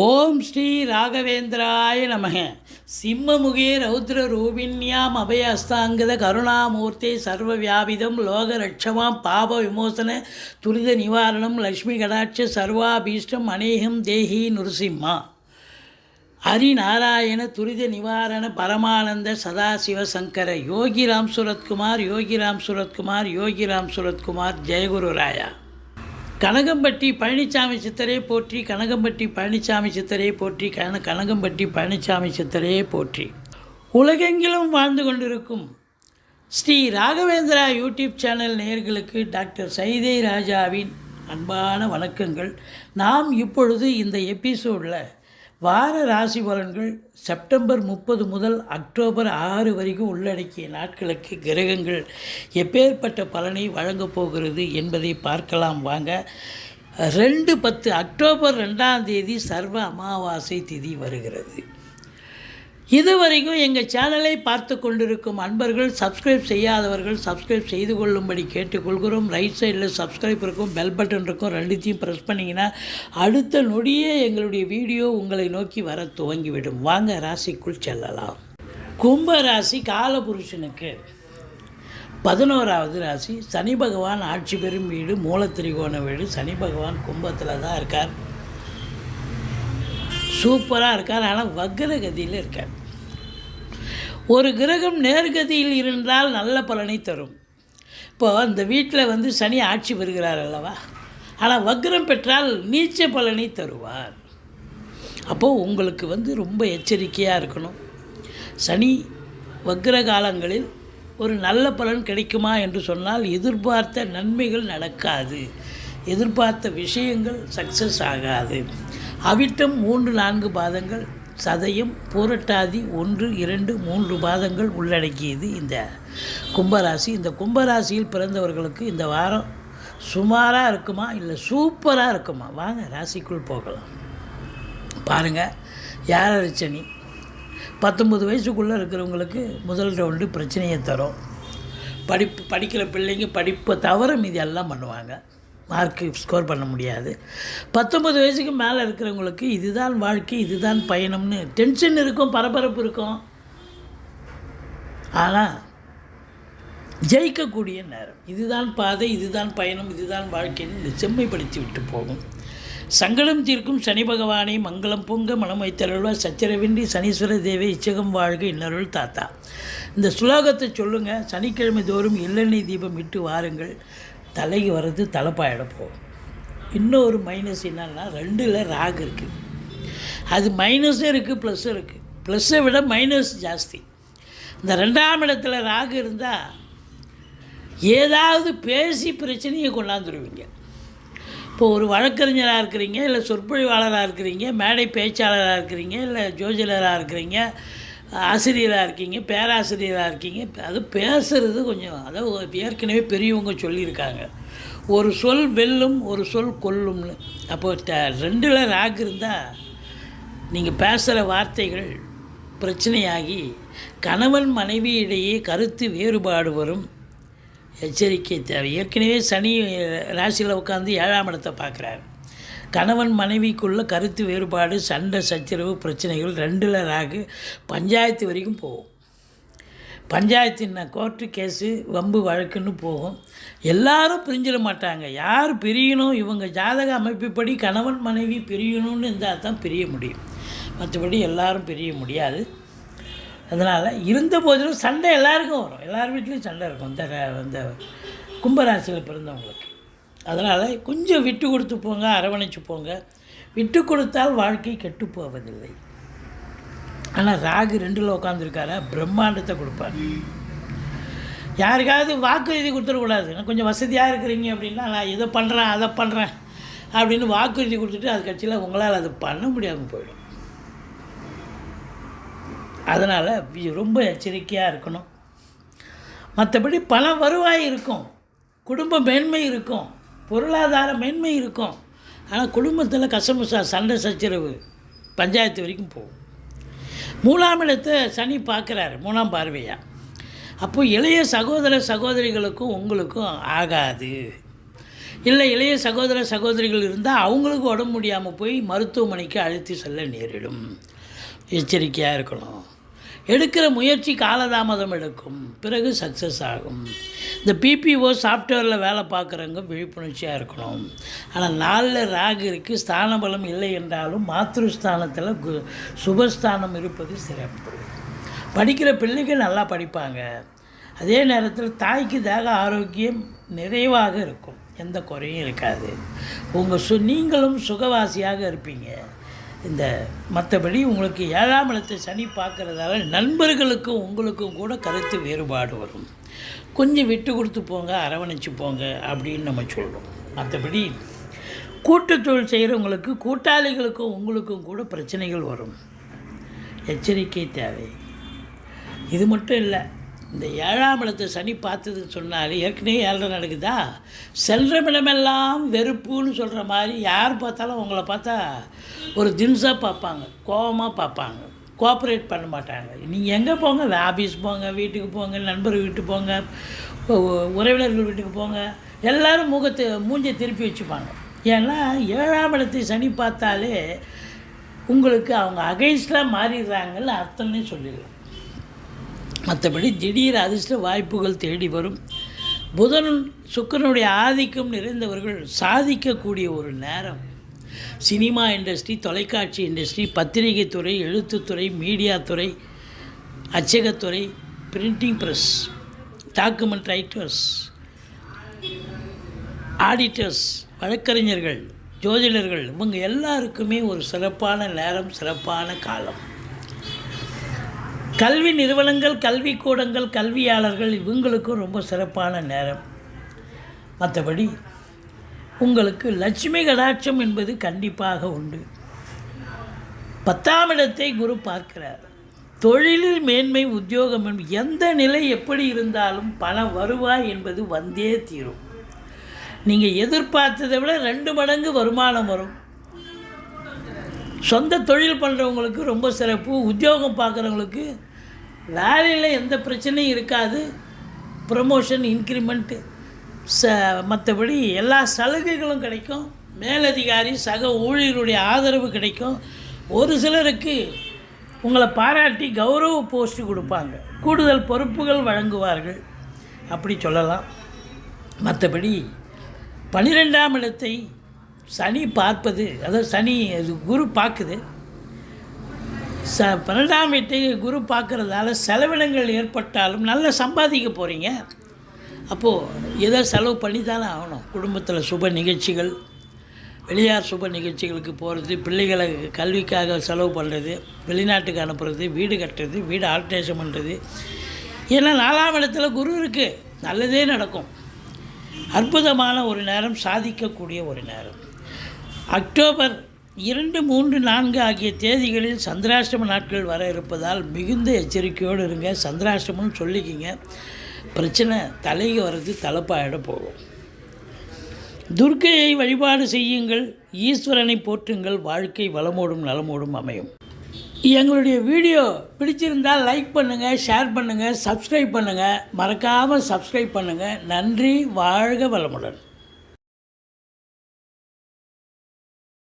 ஓம் ஸ்ரீ ராகவேந்திராய நமக. சிம்மமுகே ரௌத்ர ரூபிண்யாம் அபயஸ்தாங்கத கருணாமூர்த்தி சர்வ வியாபிதம் லோக ரட்சமாம் பாப விமோசன துரித நிவாரணம் லக்ஷ்மி கடாட்ச சர்வாபீஷ்டம் அநேகம் தேஹி நுருசிம்மா. ஹரிநாராயண துரித நிவாரண பரமானந்த சதாசிவ சங்கர யோகிராம் சுரத்குமார் யோகிராம் சுரத்குமார் யோகிராம் சுரத்குமார் ஜெயகுரு ராயா. கனகம்பட்டி பழனிசாமி சித்தரே போற்றி கனகம்பட்டி பழனிசாமி சித்தரே போற்றி கன கனகம்பட்டி பழனிசாமி சித்தரே போற்றி. உலகெங்கிலும் வாழ்ந்து கொண்டிருக்கும் ஸ்ரீ ராகவேந்திரா யூடியூப் சேனல் நேயர்களுக்கு டாக்டர் சைதை ராஜாவின் அன்பான வணக்கங்கள். நாம் இப்பொழுது இந்த எபிசோடில் வார ராசி பலன்கள் செப்டம்பர் முப்பது முதல் அக்டோபர் ஆறு வரைக்கும் உள்ளடக்கிய நாட்களுக்கு கிரகங்கள் எப்பேற்பட்ட பலனை வழங்கப் போகிறது என்பதை பார்க்கலாம் வாங்க. ரெண்டு பத்து அக்டோபர் ரெண்டாம் தேதி சர்வ அமாவாசை திதி வருகிறது. இதுவரைக்கும் எங்கள் சேனலை பார்த்து கொண்டிருக்கும் அன்பர்கள் சப்ஸ்கிரைப் செய்யாதவர்கள் சப்ஸ்கிரைப் செய்து கொள்ளும்படி கேட்டுக்கொள்கிறோம். ரைட் சைடில் சப்ஸ்கிரைப் இருக்கும் பெல் பட்டன் இருக்கும் ரெண்டுத்தையும் ப்ரெஸ் பண்ணிங்கன்னா அடுத்த நொடியே எங்களுடைய வீடியோ உங்களை நோக்கி வர துவங்கிவிடும். வாங்க ராசிக்குள் செல்லலாம். கும்ப ராசி காலபுருஷனுக்கு பதினோராவது ராசி. சனி பகவான் ஆட்சி பெறும் வீடு மூலத்திரிகோண வீடு. சனி பகவான் கும்பத்தில் தான் இருக்கார். சூப்பராக இருக்கார். ஆனால் வக்ரகதியில் இருக்கார். ஒரு கிரகம் நேர்கதியில் இருந்தால் நல்ல பலனை தரும். இப்போது அந்த வீட்டில் வந்து சனி ஆட்சி பெறுகிறார் அல்லவா? ஆனால் வக்ரம் பெற்றால் நீச்ச பலனை தருவார். அப்போது உங்களுக்கு வந்து ரொம்ப எச்சரிக்கையாக இருக்கணும். சனி வக்ர காலங்களில் ஒரு நல்ல பலன் கிடைக்குமா என்று சொன்னால் எதிர்பார்த்த நன்மைகள் நடக்காது. எதிர்பார்த்த விஷயங்கள் சக்ஸஸ் ஆகாது. அவிட்டம் மூன்று நான்கு பாதங்கள் சதயம் பூரட்டாதி ஒன்று இரண்டு மூன்று பாதங்கள் உள்ளடக்கியது இந்த கும்பராசி. இந்த கும்பராசியில் பிறந்தவர்களுக்கு இந்த வாரம் சுமாராக இருக்குமா? இல்லை சூப்பராக இருக்குமா? வாங்க ராசிக்குள் போகலாம். பாருங்கள் யார் சனி பத்தொம்பது வயசுக்குள்ளே இருக்கிறவங்களுக்கு முதல் ரவுண்டு பிரச்சனையை தரும். படிப்பு படிக்கிற பிள்ளைங்க படிப்பை தவிர மீதி எல்லாம் பண்ணுவாங்க. மார்க்கு ஸ்கோர் பண்ண முடியாது. பத்தொம்பது வயசுக்கு மேலே இருக்கிறவங்களுக்கு இதுதான் வாழ்க்கை இதுதான் பயணம்னு டென்ஷன் இருக்கும் பரபரப்பு இருக்கும். ஆனால் ஜெயிக்கக்கூடிய நேரம். இதுதான் பாதை இதுதான் பயணம் இதுதான் வாழ்க்கைன்னு செம்மைப்படுத்தி விட்டு போகும். சங்கடம் தீர்க்கும் சனி பகவானை மங்களம் பொங்க மனம் வைத்தருள்வா சச்சரவின்றி சனீஸ்வர தேவை இச்சகம் வாழ்க இன்னருள் தாத்தா. இந்த சுலோகத்தை சொல்லுங்கள் சனிக்கிழமை தோறும் எள்ளெண்ணெய் தீபம் இட்டு வாருங்கள். தலைக்கு வர்றது தலைப்பாயிட போகும். இன்னொரு மைனஸ் என்னன்னா ரெண்டில் ராகு இருக்குது அது மைனஸும் இருக்குது ப்ளஸ்ஸும் இருக்குது ப்ளஸ்ஸை விட மைனஸ் ஜாஸ்தி. இந்த ரெண்டாம் இடத்துல ராகு இருந்தால் ஏதாவது பேசி பிரச்சனையை கொண்டாந்துருவீங்க. இப்போ ஒரு வழக்கறிஞராக இருக்கிறீங்க இல்லை சொற்பொழிவாளராக இருக்கிறீங்க மேடை பேச்சாளராக இருக்கிறீங்க இல்லை ஜோதிடராக இருக்கிறீங்க ஆசிரியராக இருக்கீங்க பேராசிரியராக இருக்கீங்க. அது பேசுகிறது கொஞ்சம் அதாவது ஏற்கனவே பெரியவங்க சொல்லியிருக்காங்க. ஒரு சொல் வெல்லும் ஒரு சொல் கொல்லும்னு. அப்போ ட ரெண்டில் ராக் இருந்தால் நீங்கள் பேசுகிற வார்த்தைகள் பிரச்சனையாகி கணவன் மனைவியிடையே கருத்து வேறுபாடு வரும். எச்சரிக்கை தேவை. ஏற்கனவே சனி ராசியில் உட்காந்து ஏழாம் இடத்தை பார்க்குறாரு. கணவன் மனைவிக்குள்ள கருத்து வேறுபாடு சண்டை சச்சரவு பிரச்சனைகள் ரெண்டில் ராகு பஞ்சாயத்து வரைக்கும் போகும். பஞ்சாயத்துன்னா கோர்ட்டு கேஸு வம்பு வழக்குன்னு போகும். எல்லாரும் பிரிஞ்சிட மாட்டாங்க. யார் பிரியணும்? இவங்க ஜாதக அமைப்புப்படி கணவன் மனைவி பிரியணும்னு இருந்தால் தான் பிரிய முடியும். மற்றபடி எல்லாரும் பிரிய முடியாது. அதனால் இருந்த போதிலும் சண்டை எல்லாருக்கும் வரும். எல்லார் வீட்லேயும் சண்டை இருக்கும். இந்த இந்த கும்பராசியில் பிறந்தவங்களுக்கு. அதனால் கொஞ்சம் விட்டு கொடுத்து போங்க அரவணைச்சு போங்க. விட்டு கொடுத்தால் வாழ்க்கை கெட்டு போவதில்லை. ஆனால் ராகு ரெண்டில் உட்காந்துருக்காரா பிரம்மாண்டத்தை கொடுப்பார். யாருக்காவது வாக்குறுதி கொடுத்துடக்கூடாது. நான் கொஞ்சம் வசதியாக இருக்கிறீங்க அப்படின்னா நான் இதை பண்ணுறேன் அதை பண்ணுறேன் அப்படின்னு வாக்குறுதி கொடுத்துட்டு அது கட்சியில் உங்களால் அது பண்ண முடியாமல் போயிடும். அதனால் ரொம்ப எச்சரிக்கையாக இருக்கணும். மற்றபடி பல வருவாய் இருக்கும். குடும்ப மேன்மை இருக்கும். பொருளாதார மேன்மை இருக்கும். ஆனால் குடும்பத்தில் கசமுசா சண்டை சச்சரவு பஞ்சாயத்து வரைக்கும் போகும். மூணாம் இடத்தை சனி பார்க்குறாரு மூணாம் பார்வையாக அப்போ இளைய சகோதர சகோதரிகளுக்கும் உங்களுக்கும் ஆகாது. இல்லை இளைய சகோதர சகோதரிகள் இருந்தால் அவங்களுக்கு உடம்பு முடியாமல் போய் மருத்துவமனைக்கு அழைத்து செல்ல நேரிடும். எச்சரிக்கையாக இருக்கணும். எடுக்கிற முயற்சி காலதாமதம் எடுக்கும். பிறகு சக்ஸஸ் ஆகும். இந்த பிபிஓ சாஃப்ட்வேரில் வேலை பார்க்குறவங்க விழிப்புணர்ச்சியாக இருக்கணும். ஆனால் நாளில் ராகு இருக்குது ஸ்தான பலம் இல்லை என்றாலும் மாத்ருஸ்தானத்தில் கு சுபஸ்தானம் இருப்பது சிறப்பு. படிக்கிற பிள்ளைகள் நல்லா படிப்பாங்க. அதே நேரத்தில் தாய்க்கு தேக ஆரோக்கியம் நிறைவாக இருக்கும். எந்த குறையும் இருக்காது. உங்கள் சு நீங்களும் சுகவாசியாக இருப்பீங்க. இந்த மற்றபடி உங்களுக்கு ஏழாம் இடத்தை சனி பார்க்குறதால நண்பர்களுக்கும் உங்களுக்கும் கூட கருத்து வேறுபாடு வரும். கொஞ்சம் விட்டு கொடுத்து போங்க அரவணைச்சு போங்க அப்படின்னு நம்ம சொல்கிறோம் மற்றபடி கூட்டு தொழில் செய்கிறவங்களுக்கு கூட்டாளிகளுக்கும் உங்களுக்கும் கூட பிரச்சனைகள் வரும். எச்சரிக்கை தேவை. இது மட்டும் இல்லை இந்த ஏழாம் இடத்தை சனி பார்த்ததுன்னு சொன்னாலே ஏற்கனவே ஏழரை நடக்குதா? செல்ற இடமெல்லாம் வெறுப்புன்னு சொல்கிற மாதிரி யார் பார்த்தாலும் உங்களை பார்த்தா ஒரு தின்ஸாக பார்ப்பாங்க கோபமாக பார்ப்பாங்க. கோஆப்ரேட் பண்ண மாட்டாங்க. நீங்கள் எங்கே போங்க? ஆஃபீஸ் போங்க வீட்டுக்கு போங்க நண்பர் வீட்டுக்கு போங்க உறவினர்கள் வீட்டுக்கு போங்க. எல்லோரும் முகத்தை மூஞ்சை திருப்பி வச்சுப்பாங்க. ஏன்னா ஏழாம் இடத்தை சனி பார்த்தாலே உங்களுக்கு அவங்க அகைன்ஸ்டாக மாறிடுறாங்கன்னு அர்த்தம்னே சொல்லிடலாம் மற்றபடி திடீர் அதிர்ஷ்ட வாய்ப்புகள் தேடி வரும். புதன் சுக்கிரனுடைய ஆதிக்கம் நிறைந்தவர்கள் சாதிக்கக்கூடிய ஒரு நேரம். சினிமா இண்டஸ்ட்ரி தொலைக்காட்சி இண்டஸ்ட்ரி பத்திரிகை துறை எழுத்துத்துறை மீடியா துறை அச்சகத்துறை printing press document writers auditors வழக்கறிஞர்கள் ஜோதிடர்கள் இவங்க எல்லாருக்குமே ஒரு சிறப்பான நேரம் சிறப்பான காலம். கல்வி நிறுவனங்கள் கல்விக்கூடங்கள் கல்வியாளர்கள் இவங்களுக்கும் ரொம்ப சிறப்பான நேரம். மற்றபடி உங்களுக்கு லட்சுமி கடாட்சம் என்பது கண்டிப்பாக உண்டு. பத்தாம் இடத்தை குரு பார்க்கிறார். தொழிலில் மேன்மை உத்தியோகம் எந்த நிலை எப்படி இருந்தாலும் பண வருவாய் என்பது வந்தே தீரும். நீங்கள் எதிர்பார்த்ததை விட ரெண்டு மடங்கு வருமானம் வரும். சொந்த தொழில் பண்ணுறவங்களுக்கு ரொம்ப சிறப்பு உத்தியோகம் பார்க்குறவங்களுக்கு வேலையில் எந்த பிரச்சனையும் இருக்காது. ப்ரமோஷன் இன்க்ரிமெண்ட்டு ச மற்றபடி எல்லா சலுகைகளும் கிடைக்கும். மேலதிகாரி சக ஊழியருடைய ஆதரவு கிடைக்கும். ஒரு சிலருக்கு உங்களை பாராட்டி கௌரவ போஸ்ட் கொடுப்பாங்க. கூடுதல் பொறுப்புகள் வழங்குவார்கள். அப்படி சொல்லலாம். மற்றபடி பன்னிரெண்டாம் இடத்தை சனி பார்ப்பது அதாவது சனி அது குரு பார்க்குது. ச பன்னெண்டாம் வீட்டை குரு பார்க்குறதால செலவினங்கள் ஏற்பட்டாலும் நல்லா சம்பாதிக்க போகிறீங்க அப்போது எதோ செலவு பண்ணி தானே ஆகணும். குடும்பத்தில் சுப நிகழ்ச்சிகள் வெளியார் சுப நிகழ்ச்சிகளுக்கு போகிறது பிள்ளைகளை கல்விக்காக செலவு பண்ணுறது வெளிநாட்டுக்கு அனுப்புறது வீடு கட்டுறது வீடு ஆல்ட்ரேஷன் பண்ணுறது ஏன்னா நாலாம் இடத்துல குரு இருக்குது நல்லதே நடக்கும். அற்புதமான ஒரு நேரம் சாதிக்கக்கூடிய ஒரு நேரம். அக்டோபர் இரண்டு மூன்று நான்கு ஆகிய தேதிகளில் சந்திராஷ்டம நாட்கள் வர இருப்பதால் மிகுந்த எச்சரிக்கையோடு இருங்க. சந்திராஷ்டமம்னு சொல்லிக்கிங்க. பிரச்சனை தலைக்கு வர்றது தலைப்பாயிட போகும். துர்க்கையை வழிபாடு செய்யுங்கள். ஈஸ்வரனை போற்றுங்கள். வாழ்க்கை வளமோடும் நலமோடும் அமையும். எங்களுடைய வீடியோ பிடிச்சிருந்தால் லைக் பண்ணுங்கள் ஷேர் பண்ணுங்கள் சப்ஸ்கிரைப் பண்ணுங்கள் மறக்காமல் சப்ஸ்கிரைப் பண்ணுங்கள் நன்றி வாழ்க வளமுடன்.